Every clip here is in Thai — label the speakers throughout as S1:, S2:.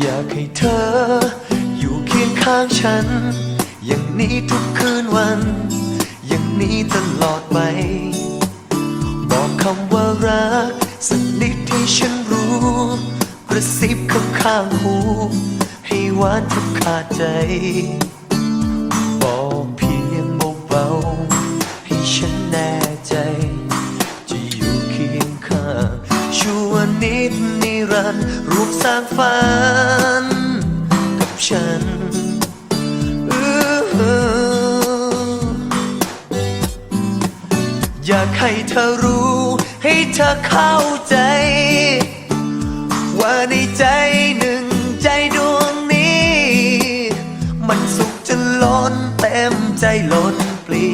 S1: อยากให้เธอ อยู่เคียงข้างฉัน อย่างนี้ทุกคืนวัน อย่างนี้ตลอดไป บอกคำว่ารัก สักนิดที่ฉันรู้ กระซิบข้างข้างหู ให้หวานแทบขาดใจ บอกเพียงเบาๆให้ฉันแน่ใจ จะอยู่เคียงข้างชั่วนิดนิรันดร์รวมสร้างฝันากให้เธอรู้ ให้เธอเข้าใจ ว่าในใจหนึ่งใจดวงนี้ มันสุขจนล้นเต็มใจล้นปลี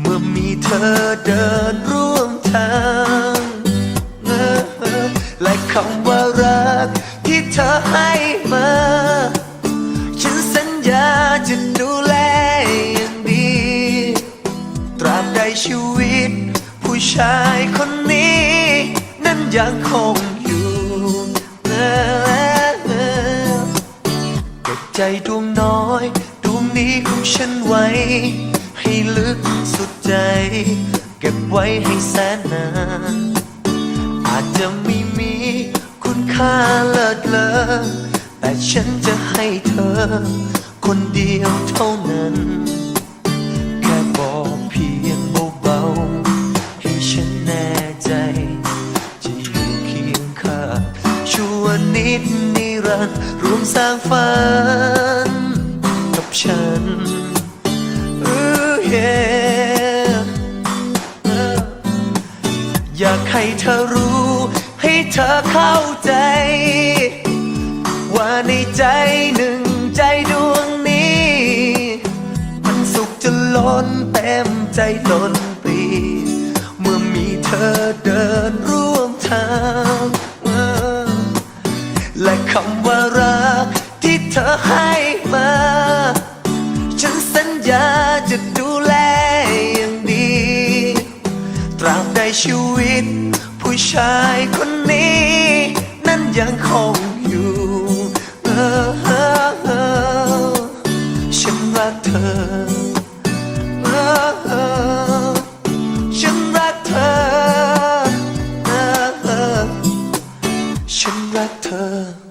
S1: เมื่อมีเธอเดินร่วมทางและคำว่ารักที่เธอให้มาฉันสัญญาจะดูแลอย่างดี ตราบใดชีวายคนนี้ นั้นยังคงอยู่เก็บใจดวงน้อยดวงนี้ของฉันไว้ ให้ลึกสุดใจ เก็บไว้ให้แสนนานอาจจะไม่มีคุณค่าเลิศเลอแต่ฉันจะให้เธอ คนเดียวเท่านั้น นิดนิรันดร์รวมสร้างฝันกับฉันอือ yeah อยากให้เธอรู้ ให้เธอเข้าใจ ว่าในใจหนึ่งใจดวงนี้ มันสุขจะล้นเต็มใจล้นปรีเมื่อมีเธอเดินร่ ตราบใดชีวิต ผู้ชายคนนี้ นั้นยังคงอยู่เออเออเออฉันรักเธอเออเออฉันรักเธอเออเออฉันรักเธอ